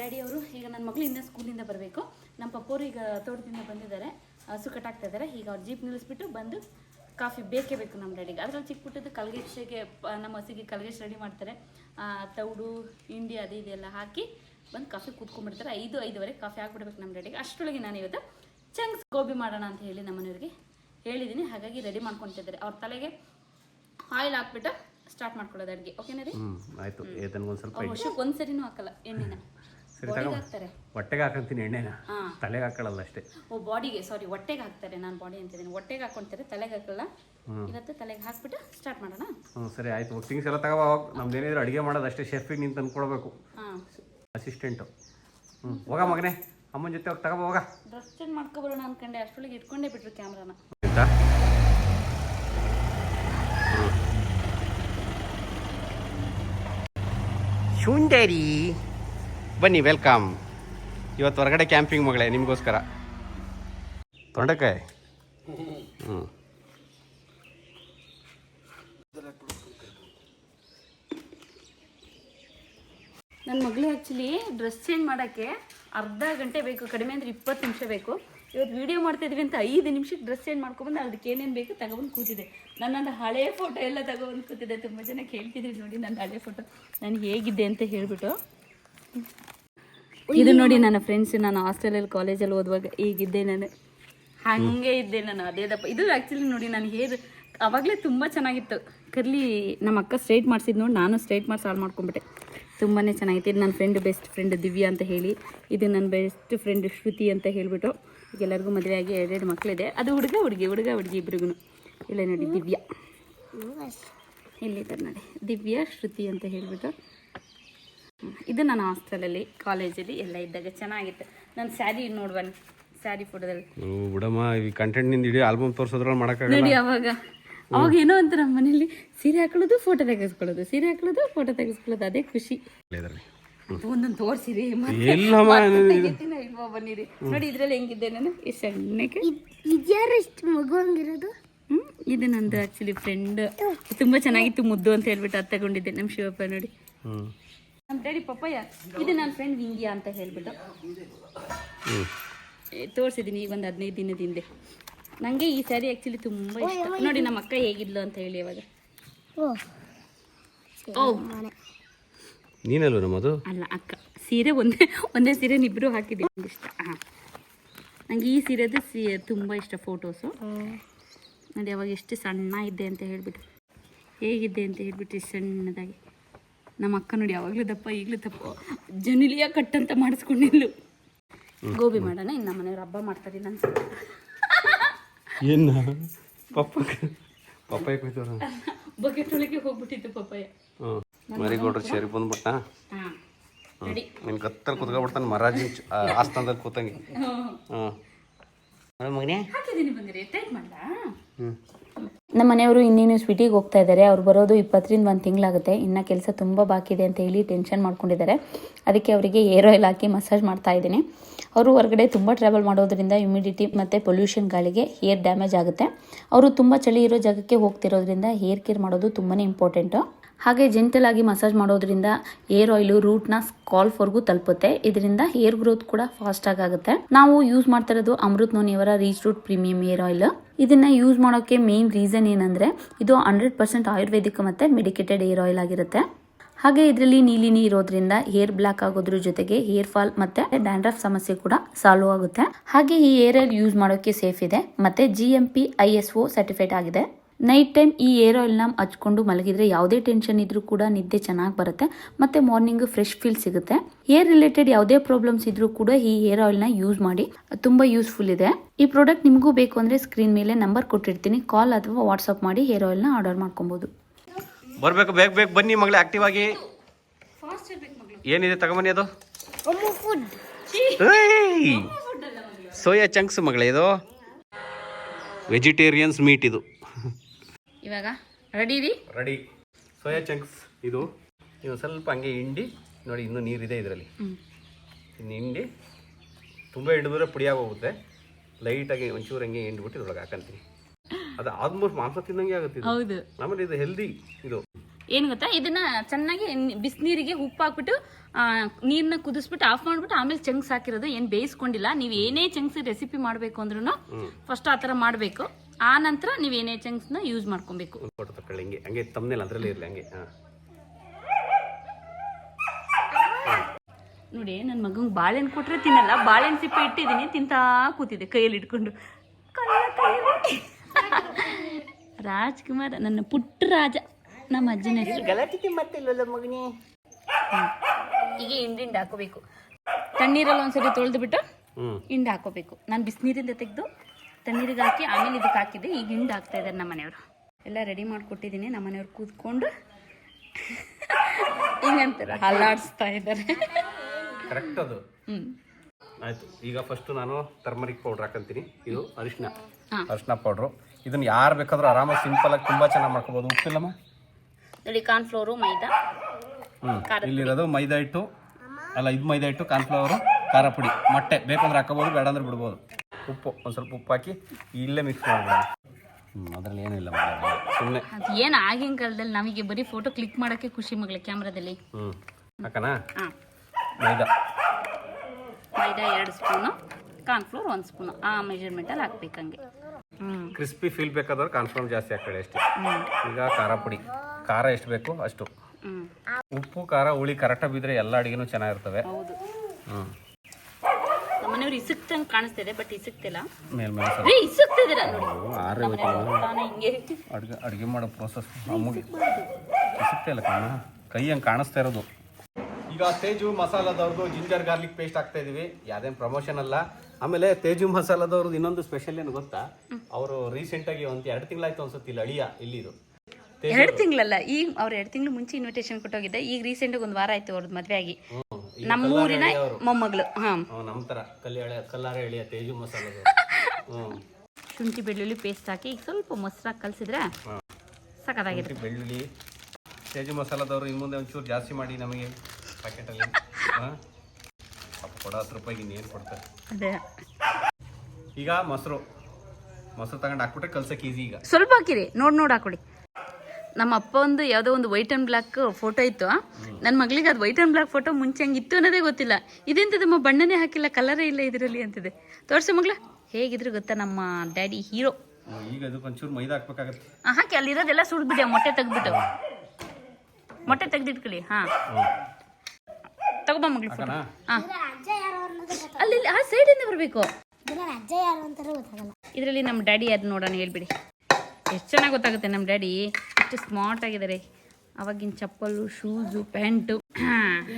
Daddy ಅವರು ಈಗ ನನ್ನ ಮಗಳು ಇನ್ನೂ ಸ್ಕೂಲಿಂದ ಬರಬೇಕು. ನಮ್ಮ ಪಪ್ಪೋರು ಈಗ ತೋಟದಿಂದ ಬಂದಿದ್ದಾರೆ. ಹಸು ಕಟ್ಟಾಗ್ತಾ ಇದ್ದಾರೆ. ಈಗ ಅವ್ರು ಜೀಪ್ ನಿಲ್ಲಿಸ್ಬಿಟ್ಟು ಬಂದು ಕಾಫಿ ಬೇಕೇ ಬೇಕು ನಮ್ಮ ಡ್ಯಾಡಿಗೆ. ಅದರಲ್ಲಿ ಚಿಕ್ಕ ಪುಟ್ಟದ್ದು ಕಲ್ಗೆಚ್ಚಿಗೆ ಪ- ನಮ್ಮ ಹಸಿಗೆ ಕಲ್ಗೆಚ್ ರೆಡಿ ಮಾಡ್ತಾರೆ. ತೌಡು ಹಿಂಡಿ ಅದು ಇದೆಲ್ಲ ಹಾಕಿ ಬಂದು ಕಾಫಿ ಕೂತ್ಕೊಂಡ್ಬಿಡ್ತಾರೆ. ಐದು ಐದುವರೆ ಕಾಫಿ ಹಾಕ್ಬಿಡ್ಬೇಕು ನಮ್ಮ ಡ್ಯಾಡಿಗೆ. ಅಷ್ಟೊಳಗೆ ನಾನು ಇವತ್ತು ಚಂಗ್ಸ್ ಗೋಬಿ ಮಾಡೋಣ ಅಂತ ಹೇಳಿ ನಮ್ಮ ಹೇಳಿದಿನಿ. ಹೇಳಿದ್ದೀನಿ ಹಾಗಾಗಿ ರೆಡಿ ಮಾಡ್ಕೊತಿದ್ದಾರೆ. ಅವ್ರ ತಲೆಗೆ ಆಯಿಲ್ ಹಾಕ್ಬಿಟ್ಟು ಸ್ಟಾರ್ಟ್ ಮಾಡ್ಕೊಳ್ಳೋದು ಅಡುಗೆ. ಓಕೆನಾ ರೀ ಆಯಿತು. ಒಂದ್ಸರಿನೂ ಹಾಕಲ್ಲ ಎಣ್ಣೆನ. ಸರಿ ತಗೋ. ಹಾಕ್ತಾರೆ. ಹೊಟ್ಟೆಗೆ ಹಾಕಂತೀನಿ ಎಣ್ಣೆನ. ಹಾ. ತಲೆಗೆ ಹಾಕೊಳ್ಳಲ್ಲ ಅಷ್ಟೇ. ಓ ಬಾಡಿಗೆ ಸಾರಿ ಹೊಟ್ಟೆಗೆ ಹಾಕ್ತಾರೆ. ನಾನು ಬಾಡಿ ಅಂತಿದ್ದೀನಿ. ಹೊಟ್ಟೆಗೆ ಹಾಕೊಂತಾರೆ ತಲೆಗೆ ಹಾಕಲ್ಲ. ಇವತ್ತು ತಲೆಗೆ ಹಾಕ್ಬಿಟ್ಟು ಸ್ಟಾರ್ಟ್ ಮಾಡೋಣ? ಹ್ಞೂ ಸರಿ ಆಯಿತು. ಥಿಂಗ್ಸ್ ಎಲ್ಲ ತಗೋ ಹೋಗ್ ನಮ್ದು ಏನಿದ್ರು ಅಡುಗೆ ಮಾಡೋದು ಅಷ್ಟೇ. ಶೆಫಿಗೆ ನಿಂತು ತಂದ್ಕೊಡ್ಬೇಕು ಹಾಂ. ಅಸಿಸ್ಟೆಂಟು ಹ್ಞೂ ಹೋಗ ಮಗನೇ. ಅಮ್ಮನ ಜೊತೆ ಹೋಗಿ ತಗೋ ಹೋಗ. ಡ್ರೆಸ್ ಚೇಂಜ್ ಮಾಡ್ಕೊಬರೋಣ ಅನ್ಕೊಂಡೆ. ಅಷ್ಟೊಳಗೆ ಇಟ್ಕೊಂಡೇ ಬಿಟ್ರು ಕ್ಯಾಮ್ರಾನ ಆಯ್ತಾ? ಶುಂಡೇರಿ ಬನ್ನಿ ವೆಲ್ಕಮ್ ಇವತ್ತು ಹೊರಗಡೆ ಕ್ಯಾಂಪಿಂಗ್ ಮಗಳೇ, ನಿಮಗೋಸ್ಕರ. ತೊಂಡೆಕಾಯಿ? ಹ್ಞೂ ನನ್ನ ಮಗಳು ಆ್ಯಕ್ಚುಲಿ ಡ್ರೆಸ್ ಚೇಂಜ್ ಮಾಡೋಕ್ಕೆ ಅರ್ಧ ಗಂಟೆ ಬೇಕು, ಕಡಿಮೆ ಅಂದರೆ ಇಪ್ಪತ್ತು ನಿಮಿಷ ಬೇಕು. ಇವತ್ತು ವಿಡಿಯೋ ಮಾಡ್ತಿದ್ವಿ ಅಂತ ಐದು ನಿಮಿಷಕ್ಕೆ ಡ್ರೆಸ್ ಚೇಂಜ್ ಮಾಡ್ಕೊಬಂದು ಅದಕ್ಕೆ ಏನೇನು ಬೇಕು ತಗೊಬಂದು ಕೂತಿದೆ ನನ್ನೊಂದು ಹಳೆಯ ಫೋಟೋ ಎಲ್ಲ ತಗೊಬಂದು ಕೂತಿದೆ ತುಂಬ ಜನ ಕೇಳ್ತಿದ್ರಿ ನೋಡಿ ನನ್ನ ಹಳೆ ಫೋಟೋ ನಾನು ಹೇಗಿದ್ದೆ ಅಂತ ಹೇಳಿಬಿಟ್ಟು. ಇದು ನೋಡಿ ನನ್ನ ಫ್ರೆಂಡ್ಸ್ ನಾನು ಹಾಸ್ಟೆಲಲ್ಲಿ ಕಾಲೇಜಲ್ಲಿ ಓದುವಾಗ ಈಗಿದ್ದೆ ನಾನು. ಹಂಗೆ ಇದ್ದೆ ನಾನು ಅದೇ ದಪ್ಪ. ಇದು ಆ್ಯಕ್ಚುಲಿ ನೋಡಿ ನಾನು ಹೇರ್ ಅವಾಗಲೇ ತುಂಬ ಚೆನ್ನಾಗಿತ್ತು. ಕರ್ಲಿ ನಮ್ಮ ಅಕ್ಕ ಸ್ಟ್ರೈಟ್ ಮಾಡಿಸಿದ್ ನೋಡಿ ನಾನು ಸ್ಟ್ರೈಟ್ ಮಾಡಿ ಸಾಲ್ವ್ ಮಾಡ್ಕೊಂಬಿಟ್ಟೆ ತುಂಬಾ ಚೆನ್ನಾಗಿತ್ತು. ಇದು ನನ್ನ ಫ್ರೆಂಡ್ ಬೆಸ್ಟ್ ಫ್ರೆಂಡ್ ದಿವ್ಯಾ ಅಂತ ಹೇಳಿ. ಇದು ನನ್ನ ಬೆಸ್ಟ್ ಫ್ರೆಂಡ್ ಶ್ರುತಿ ಅಂತ ಹೇಳಿಬಿಟ್ಟು ಎಲ್ಲರಿಗೂ ಮದುವೆ ಆಗಿ ಎರಡೆರಡು ಮಕ್ಕಳಿದೆ ಅದು ಹುಡುಗ ಹುಡುಗಿ ಹುಡುಗ ಹುಡುಗಿ ಇಬ್ರಿಗೂ ಇಲ್ಲ ನೋಡಿ ದಿವ್ಯಾ. ಇಲ್ಲಿದ್ದಾರೆ ನೋಡಿ. ದಿವ್ಯಾ ಶ್ರುತಿ ಅಂತ ಹೇಳಿಬಿಟ್ಟು. ಇದು ನನ್ನ ಹಾಸ್ಟೆಲಲ್ಲಿ ಕಾಲೇಜಲ್ಲಿ ಎಲ್ಲ ಇದ್ದಾಗ ಚೆನ್ನಾಗಿತ್ತು. ನನ್ನ ಸ್ಯಾರಿ ನೋಡ್ಬನ್ನಿ ಸ್ಯಾರಿ ಫೋಟೋದಲ್ಲಿ. ಬಿಡಮ್ಮ ಈ ಕಂಟೆಂಟ್ನಿಂದ ಇಡೀ ಆಲ್ಬಮ್ ತೋರಿಸೋದ್ರಲ್ಲಿ ಮಾಡಕ್ಕೆ ನೋಡಿ ಅವಾಗ. ಅವಾಗ ಏನೋ ಅಂತ ನಮ್ಮ ಮನೇಲಿ ಸೀರೆ ಹಾಕೊಳ್ಳೋದು ಫೋಟೋ ತೆಗೆಸ್ಕೊಳ್ಳೋದು ಸೀರೆ ಹಾಕೊಳ್ಳೋದು ಫೋಟೋ ತೆಗೆಸ್ಕೊಳ್ಳೋದು ಅದೇ ಖುಷಿ. ಇದರಲ್ಲಿ. ಒಂದೊಂದು ತೋರಿಸಿರಿ ಇಲ್ವಾ ಬನ್ನಿರಿ. ನೋಡಿ ಇದ್ರಲ್ಲಿ ಹೆಂಗಿದ್ದೆ ನಾನು. ಎಷ್ಟು ಸಣ್ಣಕ್ಕೆ. ಇದ್ಯಾರು ಇಷ್ಟು ಮಗು ಹಂಗಿರೋದು? ಹ್ಮ್ ಇದು ನಂದು ಆಕ್ಚುಲಿ ಫ್ರೆಂಡ್ ತುಂಬಾ ಚೆನ್ನಾಗಿತ್ತು ಮುದ್ದು ಅಂತ ಹೇಳ್ಬಿಟ್ಟು ಅದು ತಗೊಂಡಿದ್ದೆ ನಮ್ಮ ಶಿವಪ್ಪ ನೋಡಿ. ನಮ್ಮ ಡ್ಯಾಡಿ ಪಪ್ಪಯ್ಯ ಇದು ನನ್ನ ಫ್ರೆಂಡ್ ವಿಂಗ್ಯಾ ಅಂತ ಹೇಳ್ಬಿಟ್ಟು. ತೋರಿಸಿದ್ದೀನಿ ಈಗ ಒಂದು ಹದಿನೈದು ದಿನದ ಹಿಂದೆ. ನನಗೆ ಈ ಸ್ಯಾರಿ ಆ್ಯಕ್ಚುಲಿ ತುಂಬ ಇಷ್ಟ. ನೋಡಿ ನಮ್ಮ ಅಕ್ಕ ಹೇಗಿದ್ಲು ಅಂತ ಹೇಳಿ ಓ. ನೀನಲ್ವ ನಮ್ಮದು? ಅಲ್ಲ ಅಕ್ಕ ಸೀರೆ ಒಂದೇ ಒಂದೇ ಸೀರೆ ಇಬ್ಬರು ನಂಗೆ ಇಷ್ಟ. ಹಾಂ ನನಗೆ ಈ ಸೀರೆದು ಸೀ ತುಂಬ ಇಷ್ಟ ಫೋಟೋಸು ನೋಡಿ ಅವಾಗ ಎಷ್ಟು ಸಣ್ಣ ಇದ್ದೆ ಅಂತ ಹೇಳ್ಬಿಟ್ಟು. ಹೇಗಿದ್ದೆ ಅಂತ ಹೇಳ್ಬಿಟ್ಟು ಸಣ್ಣದಾಗಿ. ನಮ್ಮ ಅಕ್ಕ ನೋಡಿ ಯಾವಾಗಲೂ ದಪ್ಪ ಈಗಲೂ ದಪ್ಪ ಜನಿಲಿಯ ಕಟ್ ಅಂತ ಮಾಡಿಸ್ಕೊಂಡಿದ್ಲು ಗೋಬಿ ಮಾಡೋಣ ಇನ್ನು ಮನೆಯವ್ರು ಹಬ್ಬ ಮಾಡ್ತಾರೆ ನಾನು ಏನು? ಪಪ್ಪ ಪಪ್ಪಾಯ ಕುಯ್ತವ್ರ. ಬಕೆಟ್ ಒಳಗೆ ಹೋಗ್ಬಿಟ್ಟಿತ್ತು ಪಪ್ಪಾಯ. ಮರಿ ಮರಿಗೌಡ್ರು ಸೇರಿ ಬಂದ್ಬಿಟ್ಟ ನಿನ್ ಕತ್ತರ್ ನಿನ್ನ ಕತ್ತಲ್ಲಿ ಕುತ್ಕೊಬಿಡ್ತಾನೆ ಮರಾಜಿ ಆಸ್ಥಾನದಲ್ಲಿ ಕೂತಂಗೆ. ಹ್ಞೂ ಮಗನೇ? ಹಾಕಿದ್ದೀನಿ ಬಂದಿರಿ. ಟೈಟ್ ಮಾಡ್ಲಾ? ಹ್ಞೂ ನಮ್ಮ ಮನೆಯವರು ಇನ್ನೇನು ಸ್ವೀಟಿಗೆ ಹೋಗ್ತಾ ಇದ್ದಾರೆ, ಅವ್ರು ಬರೋದು ಇಪ್ಪತ್ತರಿಂದ ಒಂದು ತಿಂಗಳಾಗುತ್ತೆ. ಇನ್ನು ಕೆಲಸ ತುಂಬ ಬಾಕಿ ಇದೆ ಅಂತ ಹೇಳಿ ಟೆನ್ಷನ್ ಮಾಡ್ಕೊಂಡಿದ್ದಾರೆ. ಅದಕ್ಕೆ ಅವರಿಗೆ ಏರ್ ಆಯಿಲ್ ಹಾಕಿ ಮಸಾಜ್ ಮಾಡ್ತಾ ಇದ್ದೀನಿ. ಅವರು ಹೊರಗಡೆ ತುಂಬ ಟ್ರಾವೆಲ್ ಮಾಡೋದ್ರಿಂದ ಹ್ಯುಮಿಡಿಟಿ ಮತ್ತು ಪೊಲ್ಯೂಷನ್ ಗಾಳಿಗೆ ಹೇರ್ ಡ್ಯಾಮೇಜ್ ಆಗುತ್ತೆ. ಅವರು ತುಂಬ ಚಳಿ ಇರೋ ಜಾಗಕ್ಕೆ ಹೋಗ್ತಿರೋದ್ರಿಂದ ಹೇರ್ ಕೇರ್ ಮಾಡೋದು ತುಂಬಾ ಇಂಪಾರ್ಟೆಂಟು ಹಾಗೆ ಜೆಂಟಲ್ ಆಗಿ ಮಸಾಜ್ ಮಾಡೋದ್ರಿಂದ ಏರ್ ಆಯಿಲು ರೂಟ್ನ ಸ್ಕಾಲ್ಫ್ವರೆಗೂ ತಲುಪುತ್ತೆ. ಇದರಿಂದ ಹೇರ್ ಗ್ರೋತ್ ಕೂಡ ಫಾಸ್ಟ್ ಆಗುತ್ತೆ. ನಾವು ಯೂಸ್ ಮಾಡ್ತಾ ಇರೋದು Amrit ನೋನಿಯವರ rich root premium hair oil ಇದನ್ನ ಯೂಸ್ ಮಾಡೋಕೆ ಮೇನ್ ರೀಸನ್ ಏನಂದ್ರೆ ಇದು ಹಂಡ್ರೆಡ್ ಪರ್ಸೆಂಟ್ ಆಯುರ್ವೇದಿಕ್ ಮತ್ತೆ ಮೆಡಿಕೇಟೆಡ್ ಏರ್ ಆಯಿಲ್ ಆಗಿರುತ್ತೆ. ಹಾಗೆ ಇದರಲ್ಲಿ ನೀಲಿನಿ ಇರೋದ್ರಿಂದ ಹೇರ್ ಬ್ಲಾಕ್ ಆಗೋದ್ರ ಜೊತೆಗೆ ಹೇರ್ ಫಾಲ್ ಮತ್ತೆ ಡ್ಯಾಂಡ್ರಫ್ ಸಮಸ್ಯೆ ಕೂಡ ಸಾಲ್ವ್ ಆಗುತ್ತೆ. ಹಾಗೆ ಈ ಏರ್ ಆಯಿಲ್ ಯೂಸ್ ಮಾಡೋಕೆ ಸೇಫ್ ಇದೆ. ಮತ್ತೆ G M P I S O certified ಆಗಿದೆ. ನೈಟ್ ಟೈಮ್ ಈ ಏರ್ ಆಯಿಲ್ನ ಹಚ್ಕೊಂಡು ಮಲಗಿದ್ರೆ ಯಾವುದೇ ಟೆನ್ಷನ್ ಇದ್ರೂ ಕೂಡ ನಿದ್ದೆ ಚೆನ್ನಾಗಿ ಬರುತ್ತೆ. ಮತ್ತೆ ಮಾರ್ನಿಂಗ್ ಫ್ರೆಶ್ ಫೀಲ್ ಸಿಗುತ್ತೆ. ಏರ್ ರಿಲೇಟೆಡ್ ಯಾವುದೇ ಪ್ರಾಬ್ಲಮ್ಸ್ ಇದ್ರೂ ಕೂಡ ಈ ಹೇರ್ ಆಯಿಲ್ನ ಯೂಸ್ ಮಾಡಿ. ತುಂಬಾ ಯೂಸ್ಫುಲ್ ಇದೆ. ಈ ಪ್ರಾಡಕ್ಟ್ ನಿಮಗೂ ಬೇಕು ಅಂದ್ರೆ ಸ್ಕ್ರೀನ್ ಮೇಲೆ ನಂಬರ್ ಕೊಟ್ಟಿರ್ತೀನಿ. ಕಾಲ್ ಅಥವಾ ವಾಟ್ಸ್ಆಪ್ ಮಾಡಿ ಹೇರ್ ಆಯಿಲ್ನ ಆರ್ಡರ್ ಮಾಡ್ಕೊಬಹುದು ಬರಬೇಕು ಬೇಗ ಬೇಗ ಬನ್ನಿ ಮಗಳ ಆಕ್ಟಿವ್ ಆಗಿ. ಏನಿದೆ ತಗೊಂಬನ್ನಿ ಅದು? ಅಮ್ಮ ಫುಡ್ ಏಯ್! ಸೋಯಾ ಚಂಕ್ಸ್ ಮಗಳೇ ಇದು? ವೆಜಿಟೇರಿಯನ್ಸ್ ಮೀಟ್ ಇದು. ಇವಾಗ ರೆಡಿ ರೀ? ರೆಡಿ ಸೋಯಾ ಚಂಕ್ಸ್ ಇದು. ಇದು ಸ್ವಲ್ಪ ಹಂಗೆ ಹಿಂಡಿ. ನೋಡಿ ಇನ್ನೂ ನೀರಿದೆ ಇದರಲ್ಲಿ. ಇನ್ನು ಹಿಂಡಿ. ತುಂಬ ಹಿಡಿದ್ರೆ ಪುಡಿಯಾಗಿ ಹೋಗುತ್ತೆ ಲೈಟಾಗಿ ಒಂಚೂರು ಹಂಗೆ ಹಿಂಡ್ಬಿಟ್ಟು ಇದ್ರೊಳಗೆ ಹಾಕಂತೀನಿ. ಅದು ಆಲ್ಮೋಸ್ಟ್ ಮಾಂಸ ತಿನ್ನಂಗೆ ಆಗುತ್ತೆ ಇದು. ಹೌದು. ಆಮೇಲೆ ಇದು ಹೆಲ್ದಿ ಇದು. ಏನು ಗೊತ್ತಾ? ಇದನ್ನ ಚೆನ್ನಾಗಿ ಬಿಸಿನೀರಿಗೆ ಉಪ್ಪು ಹಾಕ್ಬಿಟ್ಟು ನೀರನ್ನ ನೀರ್ನ ಕುದಿಸ್ಬಿಟ್ಟು ಆಫ್ ಮಾಡ್ಬಿಟ್ಟು ಆಮೇಲೆ ಚಂಕ್ಸ್ ಹಾಕಿರೋದು. ಏನು ಬೇಯಿಸ್ಕೊಂಡಿಲ್ಲ. ನೀವು ಏನೇ ಚಂಕ್ಸ್ ರೆಸಿಪಿ ಮಾಡಬೇಕು ಅಂದ್ರೂ ಫಸ್ಟ್ ಆ ಥರ ಮಾಡಬೇಕು. ಆ ನಂತರ ನೀವು ಏನೇ ಚಂಕ್ಸ್ನ ಯೂಸ್ ಮಾಡ್ಕೊಬೇಕು. ಒಂದು ಫೋಟೋ ತಗೊಳ್ಳಿ ಹಿಂಗೆ ಹಂಗೆ ತಮ್ಮನೇಲಿ ಅದರಲ್ಲೇ ಇರಲಿ ಹಂಗೆ ಹಾಂ. ನೋಡಿ ನನ್ನ ಮಗಂಗೆ ಬಾಳೆಹಣ್ಣು ಕೊಟ್ಟರೆ ತಿನ್ನಲ್ಲ ಬಾಳೆಹಣ್ಣು ಸಿಪ್ಪೆ ಇಟ್ಟಿದ್ದೀನಿ ತಿಂತಾ ಕೂತಿದೆ ಕೈಯಲ್ಲಿ ಇಟ್ಕೊಂಡು. ರಾಜ್ಕುಮಾರ್ ನನ್ನ ಪುಟ್ಟ ರಾಜ ನಮ್ಮ ಅಜ್ಜನ ಮಗನೇ? ಹೀಗೆ ಹಿಂಡಿಂಡ್ ಹಾಕೋಬೇಕು. ತಣ್ಣೀರಲ್ಲಿ ಒಂದ್ಸರಿ ತೊಳೆದು ಬಿಟ್ಟು ಹಿಂಡು ಹಾಕೋಬೇಕು. ನಾನು ಬಿಸಿನೀರಿಂದ ತೆಗೆದು ತಣ್ಣೀರಿಗೆ ಹಾಕಿ ಆಮೇಲೆ ಇದಕ್ಕೆ ಹಾಕಿದೆ ಈಗ ಹಿಂಡು ಹಾಕ್ತಾ ಇದ್ದಾರೆ ನಮ್ಮ ಮನೆಯವರು. ಎಲ್ಲ ರೆಡಿ ಮಾಡಿಕೊಟ್ಟಿದ್ದೀನಿ. ನಮ್ಮ ಮನೆಯವ್ರು ಕೂತ್ಕೊಂಡು ಹಿಂಗಂತಾರೆ ಹಲ್ಲಾಡಿಸ್ತಾ ಇದ್ದಾರೆ. ಕರೆಕ್ಟ್ ಅದು. ಹ್ಞೂ ಆಯಿತು. ಈಗ ಫಸ್ಟು ನಾನು ಟರ್ಮರಿಕ್ ಪೌಡ್ರ್ ಹಾಕಂತೀನಿ. ಇದು ಅರಿಶಿನ. ಅರಿಶಿನ ಪೌಡ್ರು ಇದನ್ನು ಯಾರು ಬೇಕಾದರೂ ಆರಾಮಾಗಿ ಆಗಿ ತುಂಬ ಚೆನ್ನಾಗಿ ಮಾಡ್ಕೋಬೋದು. ಉಪ್ಪಿಲ್ಲಮ್ಮ ನೋಡಿ ಕಾರ್ನ್ಫ್ಲೋರು ಮೈದಾ ಹ್ಞೂ ಇಲ್ಲಿರೋದು ಮೈದಾ ಹಿಟ್ಟು. ಅಲ್ಲ ಇದು ಮೈದಾ ಹಿಟ್ಟು ಕಾರ್ನ್ಫ್ಲವರು ಖಾರ ಪುಡಿ. ಮೊಟ್ಟೆ. ಬೇಕಂದ್ರೆ ಹಾಕೋಬೋದು ಬೇಡ ಅಂದ್ರೆ ಬಿಡ್ಬೋದು. ಉಪ್ಪು ಒಂದು ಸ್ವಲ್ಪ ಉಪ್ಪು ಹಾಕಿ ಇಲ್ಲೇ ಮಿಕ್ಸ್ ಮಾಡ್ಬಿಡೋಣ. ಹ್ಞೂ ಅದರಲ್ಲಿ ಏನಿಲ್ಲ ಸುಮ್ಮನೆ ಅದು ಏನು ಆಗಿನ ಕಾಲದಲ್ಲಿ ನಮಗೆ ಬರೀ ಫೋಟೋ ಕ್ಲಿಕ್ ಮಾಡೋಕ್ಕೆ ಖುಷಿ ಮಗಳೇ ಕ್ಯಾಮ್ರಾದಲ್ಲಿ. ಹ್ಞೂ ಹಾಕಣ? ಹಾಂ. ಮೈದಾ. ಮೈದಾ ಎರಡು ಸ್ಪೂನು ಕಾರ್ನ್ಫ್ಲೋರ್ ಒಂದು ಸ್ಪೂನು ಆ ಮೆಜರ್ಮೆಂಟಲ್ಲಿ ಹಾಕ್ಬೇಕಂಗೆ ಹ್ಞೂ ಕ್ರಿಸ್ಪಿ ಫೀಲ್ ಬೇಕಾದವ್ರು ಕಾನ್ಫರ್ಮ್ ಜಾಸ್ತಿ ಹಾಕೊಳ್ಳಿ ಅಷ್ಟೇ. ಹ್ಞೂ ಈಗ ಖಾರ ಪುಡಿ. ಖಾರ ಎಷ್ಟು ಬೇಕು ಅಷ್ಟು. ಹ್ಞೂ ಉಪ್ಪು ಖಾರ ಹುಳಿ ಕರೆಕ್ಟಾಗಿ ಬಿದ್ದರೆ ಎಲ್ಲ ಅಡುಗೆನೂ ಚೆನ್ನಾಗಿರ್ತವೆ. ಹೌದು. ಹ್ಞೂ ನಮ್ಮ ಇಸಕ್ತಂಗ್ ಕಾಣಿಸ್ತಾ ಕಾಣಿಸ್ತಿದೆ ಬಟ್ ಇಸುಕ್ತಿಲ್ಲ. ಅಡಿಗೆ ಸ್ವಲ್ಪ ರೀ ಇಸುಕ್ತಿದ್ದೀರಾ ನೋಡಿ. ಆರೇ ನಮ್ಮ ಹಿಂಗೆ. ಅಡುಗೆ ಅಡುಗೆ ಮಾಡೋ ಪ್ರೋಸೆಸ್ ಮುಗಿ ಸಿಗ್ತಾ ಇಲ್ಲ ಕಣ್ಣ ಕೈ ಹಂಗೆ ಕಾಣಿಸ್ತಾ ಇರೋದು. ಈಗ ತೇಜು ಮಸಾಲದವ್ರದ್ದು ಜಿಂಜರ್ ಗಾರ್ಲಿಕ್ ಪೇಸ್ಟ್ ಹಾಕ್ತಾ ಇದೀವಿ. ಯಾವ್ದೇನು ಪ್ರಮೋಷನ್ ಅಲ್ಲ. ಆಮೇಲೆ ತೇಜು ಮಸಾಲದವ್ರದ್ದು ಇನ್ನೊಂದು ಸ್ಪೆಷಲ್ ಏನು ಗೊತ್ತಾ? ಅವರು ರೀಸೆಂಟಾಗಿ ಒಂದು ಎರಡು ತಿಂಗಳಾಯ್ತು ಅನ್ಸುತ್ತೆ ಇಲ್ಲಿ ಅಳಿಯ ಇಲ್ಲಿದು. ಎರಡು ತಿಂಗಳಲ್ಲ ಈಗ ಅವ್ರು ಎರಡು ತಿಂಗಳು ಮುಂಚೆ ಇನ್ವಿಟೇಷನ್ ಕೊಟ್ಟೋಗಿದ್ದೆ. ಈಗ ರೀಸೆಂಟಾಗಿ ಒಂದು ವಾರ ಆಯ್ತು ಅವ್ರದ್ದು ಮದುವೆ ಆಗಿ. ನಮ್ಮೂರಿನ ಮೊಮ್ಮಗಳು. ಹಾಂ ನಮ್ಮ ಥರ ಕಲ್ಯಾಣ ಕಲ್ಲಾರೆ ಎಳಿಯ ತೇಜು ಹ್ಞೂ ಶುಂಠಿ ಬೆಳ್ಳುಳ್ಳಿ ಪೇಸ್ಟ್ ಹಾಕಿ ಈಗ ಸ್ವಲ್ಪ ಮೊಸರಾಗಿ ಕಲಸಿದ್ರೆ ಸಖತ್ತಾಗಿದೆ ಬೆಳ್ಳುಳ್ಳಿ ತೇಜು ಮಸಾಲದವರು ಇನ್ನು ಮುಂದೆ ಒಂಚೂರು ಜಾಸ್ತಿ ಮಾಡಿ ನಮಗೆ ಪ್ಯಾಕೆಟಲ್ಲಿ ಹಾಂ. ಕೊಡ ಹತ್ತು ರೂಪಾಯಿಗೆ ಇನ್ನೇನು ಕೊಡ್ತಾರೆ? ಅದೇ. ಈಗ ಮೊಸರು. ಮೊಸರು ತಗೊಂಡು ಹಾಕ್ಬಿಟ್ರೆ ಕಲ್ಸಕ್ಕೆ ಈಸಿ ಈಗ. ಸ್ವಲ್ಪ ಹಾಕಿರಿ. ನೋಡಿ ನೋಡಿ ಹಾಕೊಡಿ ನಮ್ಮ ಅಪ್ಪ ಒಂದು ಯಾವುದೋ ಒಂದು ವೈಟ್ ಆ್ಯಂಡ್ ಬ್ಲ್ಯಾಕ್ ಫೋಟೋ ಇತ್ತು. ನನ್ನ ಮಗಳಿಗೆ ಅದು ವೈಟ್ ಆ್ಯಂಡ್ ಬ್ಲ್ಯಾಕ್ ಫೋಟೋ ಮುಂಚೆ ಹಂಗೆ ಇತ್ತು ಅನ್ನೋದೇ ಗೊತ್ತಿಲ್ಲ. ಇದೆಂತದಮ್ಮ ಬಣ್ಣನೇ ಹಾಕಿಲ್ಲ ಕಲರೇ ಇಲ್ಲ ಇದರಲ್ಲಿ ಅಂತಿದೆ. ತೋರಿಸು ಮಗಳ ಹೇಗಿದ್ರು ಗೊತ್ತಾ ನಮ್ಮ ಡ್ಯಾಡಿ ಹೀರೋ ಈಗ ಅದು ಒಂಚೂರು ಮೈದಾ ಹಾಕ್ಬೇಕಾಗತ್ತೆ. ಹಾಕಿ ಅಲ್ಲಿರೋದೆಲ್ಲ ಸುಡ್ಬಿಡಿ ಮೊಟ್ಟೆ ತೆಗ್ದ್ಬಿಟ್ಟು. ಮೊಟ್ಟೆ ತೆಗೆದಿಟ್ಕೊಳ್ಳಿ ಹಾಂ. ತಗೋಬಾ ಮಗಳು ಫೋಟೋ ಹಾಂ. ಅಜ್ಜ ಯಾರು ಅನ್ನೋದು ಗೊತ್ತಾಗಲ್ಲ ಅಲ್ಲಿ ಇಲ್ಲಿ ಆ ಸೈಡಿಂದ ಬರಬೇಕು. ಇದರ ಅಜ್ಜ ಯಾರು ಅಂತಾರೂ ಗೊತ್ತಾಗಲ್ಲ. ಇದರಲ್ಲಿ ನಮ್ಮ ಡ್ಯಾಡಿ ಅದು ನೋಡೋಣ ಹೇಳ್ಬಿಡಿ. ಎಷ್ಟು ಚೆನ್ನಾಗಿ ಗೊತ್ತಾಗುತ್ತೆ ನಮ್ಮ ಡ್ಯಾಡಿ? ಎಷ್ಟು ಸ್ಮಾರ್ಟ್ ಆಗಿದ್ದಾರೆ. ಅವಾಗಿನ ಚಪ್ಪಲು ಶೂಸು ಪ್ಯಾಂಟು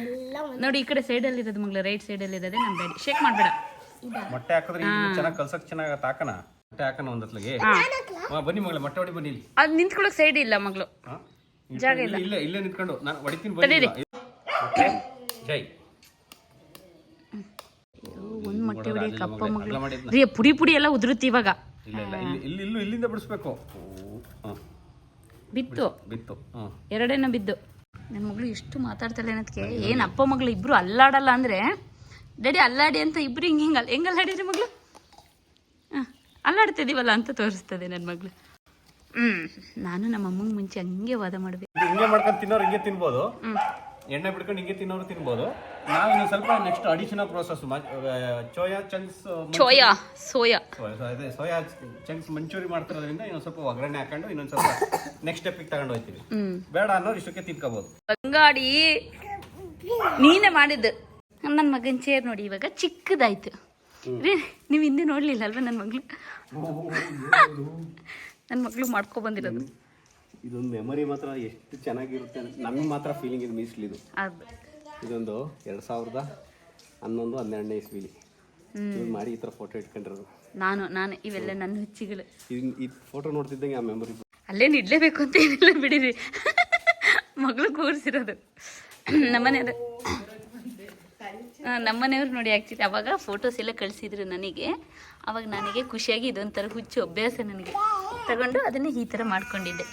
ಎಲ್ಲ ನೋಡಿ ಈ ಕಡೆ ಸೈಡಲ್ಲಿ ಇರೋದು ಮಗಳು ರೈಟ್ ಸೈಡಲ್ಲಿ ಇರೋದೇ ನಮ್ಮ ಡ್ಯಾಡಿ. ಶೇಕ್ ಮಾಡಬೇಡ. ಮೊಟ್ಟೆ ಹಾಕಿದ್ರೆ ಚೆನ್ನಾಗಿ ಕಲ್ಸಕ್ಕೆ ಚೆನ್ನಾಗಿ ಹಾಕನ ಮೊಟ್ಟೆ ಹಾಕೋಣ ಒಂದು ಹೊತ್ಲಿಗೆ? ಬನ್ನಿ ಮಗಳ ಮೊಟ್ಟೆ ಹೊಡಿ ಬನ್ನಿ ಇಲ್ಲಿ. ಅದು ನಿಂತ್ಕೊಳ್ಳೋಕೆ ಸೈಡ್ ಇಲ್ಲ ಮಗಳು. ಜಾಗ ಇಲ್ಲ. ಇಲ್ಲ ಇಲ್ಲೇ ನಿಂತ್ಕೊಂಡು. ನಾನು ಹೊಡಿತೀನಿ ಬನ್ನಿ. ಜೈ. ಒಂದು ಮೊಟ್ಟೆ ಬಿಡಿ ಕಪ್ಪ ಅಗಲ ಮಗಳು ರೀ ಪುಡಿ ಪುಡಿ ಎಲ್ಲ ಉದುರುತ್ತೆ ಇವಾಗ. ಇಲ್ಲ ಇಲ್ಲ ಇಲ್ಲಿ ಇಲ್ಲಿ ಇಲ್ಲಿಂದ ಬಿಡಿಸ್ಬೇಕು. ಬಿತ್ತು. ಬಿತ್ತು ಎರಡೇನ ಬಿದ್ದು. ನನ್ನ ಮಗಳು ಎಷ್ಟು ಮಾತಾಡ್ತಾಳೆ ಅನ್ನೋದಕ್ಕೆ ಏನು ಅಪ್ಪ ಮಗಳು ಇಬ್ರು ಅಲ್ಲಾಡಲ್ಲ ಅಂದ್ರೆ ಡ್ಯಾಡಿ ಅಲ್ಲಾಡಿ ಅಂತ ಇಬ್ರು ಹಿಂಗೆ ಹಿಂಗಲ್ಲ ಹೆಂಗೆ ಅಲ್ಲಾಡಿದ್ರಿ ಮಗಳು? ಹಾಂ ಅಲ್ಲಾಡ್ತಿದ್ದೀವಲ್ಲ ಅಂತ ತೋರಿಸ್ತದೆ ನನ್ನ ಮಗಳು. ಹ್ಮ್ ನಾನು ನಮ್ಮ ಅಮ್ಮಂಗೆ ಮುಂಚೆ ಹಂಗೆ ವಾದ ಮಾಡ್ಬೇಕು. ಹಿಂಗೆ ಮಾಡ್ಕೊಂಡು ತಿನ್ನೋರು ಹಿಂಗೆ ತಿನ್ಬೋದು. ಎಣ್ಣೆ ಬಿಟ್ಕೊಂಡು ಹಿಂಗೆ ತಿನ್ನೋರು ತಿನ್ಬೋದು. ನಾವು ಇನ್ನು ಸ್ವಲ್ಪ ನೆಕ್ಸ್ಟ್ ಅಡಿಷನಲ್ ಪ್ರೋಸೆಸ್ ಚೋಯಾ ಚಂಕ್ಸ್ ಚೋಯಾ ಸೋಯಾ. ಅದೇ ಸೋಯಾ ಚಂಕ್ಸ್ ಮಂಚೂರಿ ಮಾಡ್ತಿರೋದ್ರಿಂದ ಇನ್ನೊಂದು ಸ್ವಲ್ಪ ಒಗ್ಗರಣೆ ಹಾಕೊಂಡು ಇನ್ನೊಂದು ಸ್ವಲ್ಪ ನೆಕ್ಸ್ಟ್ ಸ್ಟೆಪ್ಪಿಗೆ ತಗೊಂಡು ಹೋಗ್ತೀವಿ. ಬೇಡ ಅನ್ನೋರು ಇಷ್ಟಕ್ಕೆ ತಿನ್ಕೋಬೋದು. ಅಂಗಾಡಿ ನೀನೇ ಮಾಡಿದ್ದು. ನನ್ನ ಮಗನ ಚೇರ್ ನೋಡಿ ಇವಾಗ ಚಿಕ್ಕದಾಯ್ತು. ನೀವು ಹಿಂದೆ ನೋಡಲಿಲ್ಲ ಅಲ್ವಾ ನನ್ನ ಮಗಳು? ನನ್ನ ಮಗಳು ಮಾಡ್ಕೊ ಬಂದಿರೋದು. ಇದೊಂದು ಮೆಮೊರಿ ಮಾತ್ರ ಎಷ್ಟು ಚೆನ್ನಾಗಿರುತ್ತೆ ನಮಗೆ ಮಾತ್ರ ಫೀಲಿಂಗ್ ಇದು ಮೀಸಲಿದು ಇದು. ಇದೊಂದು ಎರಡು ಸಾವಿರದ ಹನ್ನೊಂದು ಹನ್ನೆರಡನೇ ಇಸ್ವಿಲಿ. ಮಾಡಿ ಈ ಥರ ಫೋಟೋ ಇಟ್ಕೊಂಡಿರೋದು. ನಾನು ನಾನು ಇವೆಲ್ಲ ನನ್ನ ಹುಚ್ಚಿಗಳು. ಈ ಫೋಟೋ ನೋಡ್ತಿದ್ದಂಗೆ ಆ ಮೆಮೊರಿ ಅಲ್ಲೇ ಇಡಲೇಬೇಕು ಅಂತ ಏನಿಲ್ಲ ಬಿಡಿರಿ. ಮಗಳು ಕೂರಿಸಿರೋದು. ನಮ್ಮನೆಯವರು ನಮ್ಮನೆಯವ್ರು ನೋಡಿ ಆ್ಯಕ್ಚುಲಿ ಅವಾಗ ಫೋಟೋಸ್ ಎಲ್ಲ ಕಳಿಸಿದ್ರು ನನಗೆ. ಅವಾಗ ನನಗೆ ಖುಷಿಯಾಗಿ ಇದೊಂಥರ ಹುಚ್ಚು ಅಭ್ಯಾಸ ನನಗೆ. ತಗೊಂಡು ಅದನ್ನ ಈ ಥರ ಮಾಡ್ಕೊಂಡಿದ್ದೆ.